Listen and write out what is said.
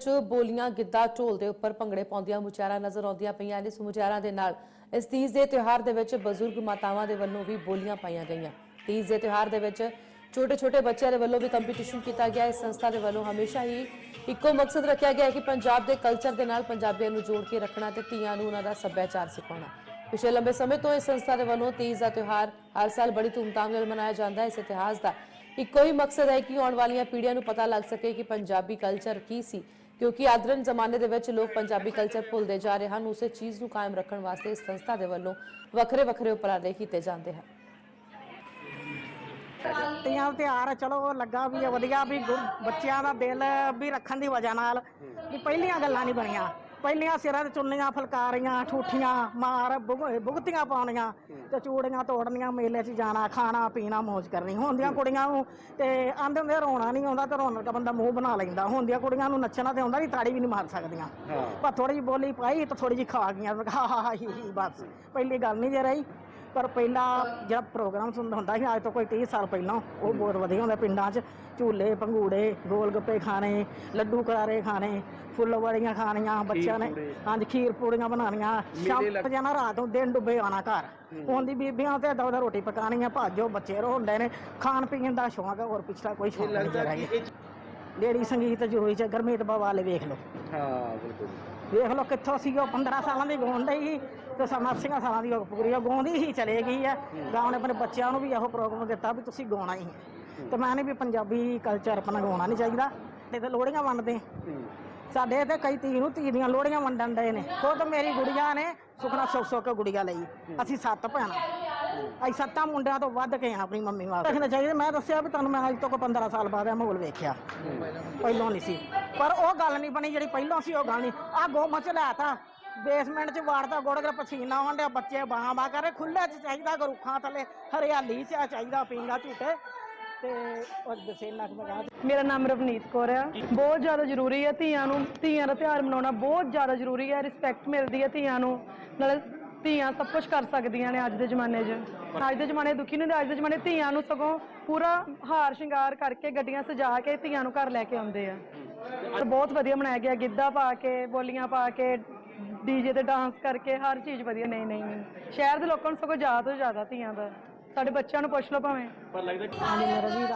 ਵਿੱਚ ਬੋਲੀਆਂ, ਗਿੱਧਾ, ਢੋਲ ਦੇ ਉੱਪਰ ਭੰਗੜੇ ਪਾਉਂਦੀਆਂ ਮੁਚਾਰਾਂ ਨਜ਼ਰ ਆਉਂਦੀਆਂ ਪਈਆਂ ਨੇ। ਮੁਚਾਰਾਂ ਦੇ ਨਾਲ ਇਸ ਤੀਜ ਦੇ ਤਿਉਹਾਰ ਦੇ ਵਿੱਚ ਬਜ਼ੁਰਗ ਮਾਤਾਵਾਂ ਦੇ ਵੱਲੋਂ ਵੀ ਬੋਲੀਆਂ ਪਾਈਆਂ ਗਈਆਂ। ਤੀਜ ਦੇ ਤਿਉਹਾਰ ਦੇ ਵਿੱਚ ਛੋਟੇ ਛੋਟੇ ਬੱਚਿਆਂ ਦੇ ਵੱਲੋਂ ਵੀ ਕੰਪੀਟੀਸ਼ਨ ਕੀਤਾ ਗਿਆ। ਇਸ ਸੰਸਥਾ ਦੇ ਵੱਲੋਂ ਹਮੇਸ਼ਾ ਹੀ ਇੱਕੋ ਮਕਸਦ ਰੱਖਿਆ ਗਿਆ ਹੈ ਕਿ ਪੰਜਾਬ ਦੇ ਕਲਚਰ ਦੇ ਨਾਲ ਪੰਜਾਬੀਆਂ ਨੂੰ ਜੋੜ ਕੇ ਰੱਖਣਾ ਤੇ ਧੀਆਂ ਨੂੰ ਉਹਨਾਂ ਦਾ ਸੱਭਿਆਚਾਰ ਸਿਖਾਉਣਾ। ਪਿਛਲੇ ਲੰਬੇ ਸਮੇਂ ਤੋਂ ਇਸ ਸੰਸਥਾ ਦੇ ਵੱਲੋਂ ਤੀਜ ਦਾ ਤਿਉਹਾਰ ਹਰ ਸਾਲ ਬੜੀ ਧੂਮਧਾਮ ਨਾਲ ਮਨਾਇਆ ਜਾਂਦਾ ਹੈ। ਇਸ ਇਤਿਹਾਸ ਦਾ ਇੱਕੋ ਹੀ ਮਕਸਦ ਹੈ ਕਿ ਆਉਣ ਵਾਲੀਆਂ ਪੀੜ੍ਹੀਆਂ ਨੂੰ ਪਤਾ ਲੱਗ ਸਕੇ ਕਿ ਪੰਜਾਬੀ ਕਲਚਰ ਕੀ ਸੀ। ਕਿਉਂਕਿ ਆਦਰਨ ਜ਼ਮਾਨੇ ਦੇ ਵਿੱਚ ਲੋਕ ਪੰਜਾਬੀ ਕਲਚਰ ਭੁੱਲਦੇ ਜਾ ਰਹੇ ਹਨ ਉਸੇ ਚੀਜ਼ ਨੂੰ ਕਾਇਮ ਰੱਖਣ ਵਾਸਤੇ ਇਸ ਸੰਸਥਾ ਦੇ ਵੱਲੋਂ ਵੱਖਰੇ ਵੱਖਰੇ ਉਪਰਾਲੇ ਕੀਤੇ ਜਾਂਦੇ ਹਨ। ਤੀਆਂ ਤਿਉਹਾਰ ਆ, ਚਲੋ ਲੱਗਾ ਵੀ ਆ ਵਧੀਆ ਵੀ ਗੁ- ਬੱਚਿਆਂ ਦਾ ਦਿਲ ਵੀ ਰੱਖਣ ਦੀ ਵਜ੍ਹਾ ਨਾਲ ਵੀ ਪਹਿਲੀਆਂ ਗੱਲਾਂ ਨਹੀਂ ਬਣੀਆਂ। ਪਹਿਲੀਆਂ ਸਿਰਾਂ ਤੇ ਚੁੰਨੀਆਂ ਫਲਕਾਰੀਆਂ ਠੂਠੀਆਂ ਮਾਰ ਭੁਗ- ਭੁਗਤੀਆਂ ਪਾਉਣੀਆਂ ਤੇ ਚੂੜੀਆਂ ਤੋੜਨੀਆਂ ਮੇਲੇ 'ਚ ਜਾਣਾ ਖਾਣਾ ਪੀਣਾ ਮौज ਕਰਨੀ। ਹੁੰਦੀਆਂ ਕੁੜੀਆਂ ਨੂੰ ਤੇ ਆਂਦੇ ਹੁੰਦੇ ਰੋਣਾ ਨਹੀਂ ਆਉਂਦਾ ਤੇ ਰੋਣ ਦਾ ਬੰਦਾ ਮੂੰਹ ਬਣਾ ਲੈਂਦਾ। ਹੁੰਦੀਆਂ ਕੁੜੀਆਂ ਨੂੰ ਨੱਚਣਾ ਤੇ ਆਉਂਦਾ ਨਹੀਂ ਤਾੜੀ ਵੀ ਨਹੀਂ ਮਾਰ ਸਕਦੀਆਂ। ਪਰ ਥੋੜੀ ਜਿਹੀ ਬੋਲੀ ਪਾਈ ਤਾਂ ਥੋੜੀ ਜਿਹੀ ਖਾ ਗਈਆਂ ਹਾ ਹਾ ਹਾ ਹੀ ਹੀ ਬਸ। ਪਹਿਲੀ ਗੱਲ ਨਹੀਂ ਜੇ ਰਹੀ। ਪਰ ਪਹਿਲਾਂ ਜਿਹੜਾ ਪ੍ਰੋਗਰਾਮ ਹੁੰਦਾ ਹੁੰਦਾ ਸੀ ਅੱਜ ਤੋਂ ਕੋਈ 30 ਸਾਲ ਪਹਿਲਾਂ ਉਹ ਬਹੁਤ ਵਧੀਆ ਹੁੰਦਾ ਪਿੰਡਾਂ 'ਚ। ਝੂਲੇ ਪੰਗੂੜੇ ਗੋਲ ਗੱਪੇ ਖਾਣੇ ਲੱਡੂ ਕਰਾਰੇ ਖਾਣੇ ਫੁੱਲਵੜੀਆਂ ਖਾਣੀਆਂ ਬੱਚਿਆਂ ਨੇ ਹਾਂਜੀ ਖੀਰ ਪੂੜੀਆਂ ਬਣਾਉਣੀਆਂ। ਸ਼ਾਮ ਜਾਣਾ ਰਾਤ ਨੂੰ ਦਿਨ ਡੁੱਬੇ ਆਉਣਾ ਘਰ। ਹੁੰਦੀ ਬੀਬੀਆਂ ਤੇ ਦੋ ਦੋ ਰੋਟੀ ਪਕਾਉਣੀ ਆ ਭਾਜੋ ਬੱਚੇ ਰੋਂਦੇ ਨੇ ਖਾਣ ਪੀਣ ਦਾ ਸ਼ੌਂਕ ਹੈ ਹੋਰ ਪਿਛਲਾ ਕੋਈ ਸ਼ੌਂਕ ਨਹੀਂ ਜਿਹੜਾ ਹੈ ਲੇਡੀ ਸੰਗੀਤ ਜ਼ਰੂਰੀ ਚ ਗਰਮੀਤ ਬਾਬਾ ਵਾਲੇ ਵੇਖ ਲਓ। ਹਾਂ ਬਿਲਕੁਲ। ਵੇਖ ਲਓ ਕਿੱਥੋਂ ਸੀ ਉਹ 15 ਸਾਲਾਂ ਦੀ ਡਈ ਸੀ ਤੇ ਸਮਾਂ ਸਿੰਘਾਂ ਸਾਲਾਂ ਦੀ ਉਹ ਪੂਰੀ ਉਹ ਗਾਉਂਦੀ ਹੀ ਚਲੇ ਗਈ ਆ। ਗਾਉਣ ਆਪਣੇ ਬੱਚਿਆਂ ਨੂੰ ਵੀ ਇਹੋ ਪ੍ਰੋਗਰਾਮ ਦਿੱਤਾ ਵੀ ਤੁਸੀਂ ਗਾਉਣਾ ਹੀ ਹੈ। ਤੇ ਮੈਂ ਨਹੀਂ ਵੀ ਪੰਜਾਬੀ ਕਲਚਰ ਆਪਣਾ ਗਾਉਣਾ ਨਹੀਂ ਚਾਹੀਦਾ। ਤੇ ਲੋੜੀਆਂ ਵੰਡਦੇ। ਸਾਡੇ ਤੇ ਕਈ ਧੀ ਨੂੰ ਧੀ ਦੀਆਂ ਲੋੜੀਆਂ ਵੰਡਣ ਡਏ ਨੇ। ਖੁਦ ਮੇਰੀ ਗੁੜੀਆ ਨੇ ਸੁਖਣਾ ਸੁੱਖ ਸੁੱਖ ਕੇ ਗੁੜੀਆ ਲਈ। ਅਸੀਂ ਸੱਤ ਭੈਣਾਂ। ਅਸੀਂ ਸੱਤਾਂ ਮੁੰਡਿਆਂ ਤੋਂ ਵੱਧ ਕੇ ਆ ਆਪਣੀ ਮੰਮੀ ਵਾਸਤੇ ਦੇਖਣਾ ਚਾਹੀਦਾ। ਮੈਂ ਦੱਸਿਆ ਵੀ ਤੁਹਾਨੂੰ ਮੈਂ ਅੱਜ ਤੋਂ ਕੋਈ 15 ਸਾਲ ਬਾਅਦ ਇਹ ਮਾਹੌਲ ਵੇਖਿਆ। ਪਹਿਲਾਂ ਨਹੀਂ ਸੀ। ਪਰ ਉਹ ਗੱਲ ਨਹੀਂ ਬਣੀ ਜਿਹੜੀ ਪਹਿਲਾਂ ਸੀ, ਉਹ ਗੱਲ ਨਹੀਂ। ਆ ਗੋਮਚ ਲੈਤਾ ਬੇਸਮੈਂਟ 'ਚ ਵਾੜਦਾ ਗੋੜ ਕੇ ਪਸੀਨਾ ਆਉਂਦਿਆ ਬੱਚੇ ਬਾਹਾਂ ਬਾ ਕਰੇ ਖੁੱਲੇ 'ਚ ਚਾਹੀਦਾ ਰੁੱਖਾਂ ਥੱਲੇ। ਹਰਿਆਲੀ 'ਚ ਚਾਹੀਦਾ ਪੀਂਗਾ ਝੂਟੇ। ਤੇ ਉਹ ਦਸੇਨਾ ਕਿ ਮੈਂ ਮੇਰਾ ਨਾਮ ਰਵਨੀਤ ਕੌਰ ਆ। ਬਹੁਤ ਜ਼ਿਆਦਾ ਜ਼ਰੂਰੀ ਹੈ ਧੀਆਂ ਨੂੰ, ਧੀਆਂ ਦਾ ਤਿਉਹਾਰ ਮਨਾਉਣਾ ਬਹੁਤ ਜ਼ਿਆਦਾ ਜ਼ਰੂਰੀ ਹੈ ਰਿਸਪੈਕਟ ਮਿਲਦੀ ਹੈ ਧੀਆਂ ਨੂੰ। ਨਾਲੇ ਧੀਆਂ ਸਭ ਕੁਝ ਕਰ ਸਕਦੀਆਂ ਨੇ ਅੱਜ ਦੇ ਜ਼ਮਾਨੇ 'ਚ। ਅੱਜ ਦੇ ਜ਼ਮਾਨੇ ਦੁਖੀ ਨੇ ਅੱਜ ਦੇ ਜ਼ਮਾਨੇ ਧੀਆਂ ਨੂੰ ਸਗੋਂ ਪੂਰਾ ਹਾਰ ਸ਼ਿੰਗਾਰ ਕਰਕੇ ਗੱਡੀਆਂ ਸਜਾ ਕੇ ਧੀਆਂ ਨੂੰ ਘਰ ਲੈ ਕੇ ਆਉਂਦੇ ਆ। ਤੇ ਬਹੁਤ ਵਧੀਆ ਮਨਾਇਆ ਗਿਆ ਗਿੱਧਾ ਪਾ ਕੇ ਬੋਲੀਆਂ ਪਾ ਕੇ ਡੀਜੇ ਤੇ ਡਾਂਸ ਕਰਕੇ ਹਰ ਚੀਜ਼ ਵਧੀਆ। ਨਹੀਂ ਨਹੀਂ ਨਹੀਂ। ਸ਼ਹਿਰ ਦੇ ਲੋਕਾਂ ਨੂੰ ਸਗੋਂ ਜ਼ਿਆਦਾ ਤੋਂ ਜ਼ਿਆਦਾ ਧੀਆਂ ਦਾ। ਸਾਡੇ ਬੱਚਿਆਂ ਨੂੰ ਪੁੱਛ ਲਓ ਭਾਵੇਂ। ਹਾਂਜੀ ਮੇਰਾ ਵੀ